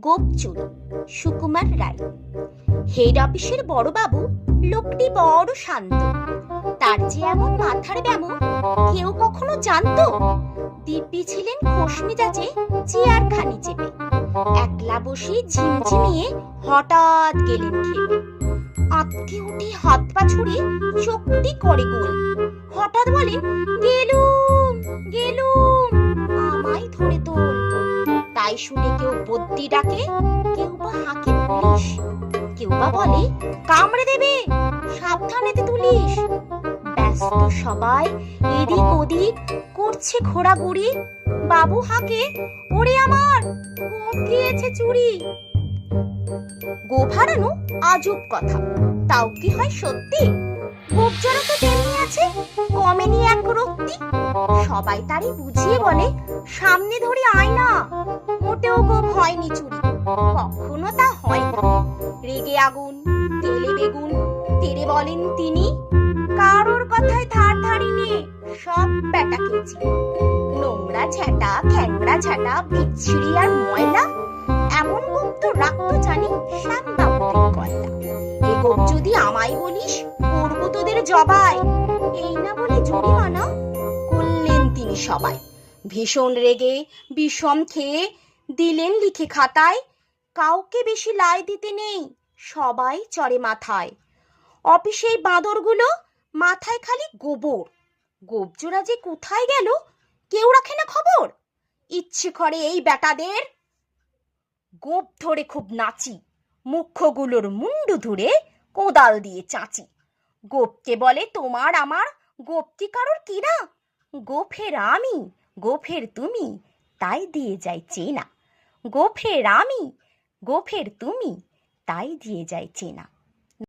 গোপচুর Sukumar Ray. Head অফিসের বড়বাবু লোকটি বড় শান্ত। তার যে এমন মাথার ব্যামো কেউ কখনো জানতো? দিব্যি ছিলেন খোশ মেজাজে চেয়ার খানি চেপে। একলা বসে ঝিমঝিমিয়ে হঠাৎ গেলেন খেপে আটকে উঠে হাত পা ছুড়ে চোখটি করে গোল। হঠাৎ বলেন গেলুম তাই শুনে কেউ বদ্যি ডাকে, কেউ বা হাঁকে পুলিশ। কেউ বা বলে, কামড়ে দেবে, সাবধানেতে তুলিস। ব্যস্ত সবাই, এদিক ওদিক করছে ঘোরাঘুরি। বাবু হাঁকে, ওরে আমার গোপ গিয়েছে চুরি। গোপ হারানো আজব কথা, তাও কি হয় সত্যি? গোপ যারা তো তেমনি আছে কমেনি এক রক্তি সবাই তারই বুঝিয়ে বলে, সামনে ধরে আয় না হয়নি চুরি কখনো তা হয় রেগে আগুন তেলে বেগুন, তেরে বলেন তিনি, কারোর কথায় ধার ধারিনি সব ব্যাটা খেয়েছি। নোংরা ঝ্যাটা খ্যাংরা ঝ্যাটা বিচ্ছিরি আর ময়লা, এমন গোপ তো রাখতো জানি শ্যামবাবুদের কয়লা। এ গোপ যদি আমায় বলিস, করব তোদের জবাই। এই না বলে জরিমানা করলেন তিনি সবাই। ভীষণ রেগে, বিষম খেয়ে দিলেন লিখে খাতায়, কাউকে বেশি লাই দিতে নেই, সবাই চড়ে মাথায়। অফিসে বাঁদরগুলো মাথায় খালি গোবর। গোবজোড়া যে কোথায় গেল, কেউ রাখে না খবর। ইচ্ছে করে এই বেটাদের গোপ ধরে খুব নাচি, মুখ্যগুলোর মুন্ডু ধরে কোদাল দিয়ে চাচি। গোপকে বলে, তোমার, আমার গোপটি কারোর কিনা? গোফের আমি গোফের তুমি, তাই দিয়ে যাই চেনা। গোফের আমি গোফের তুমি তাই দিয়ে যায় চেনা।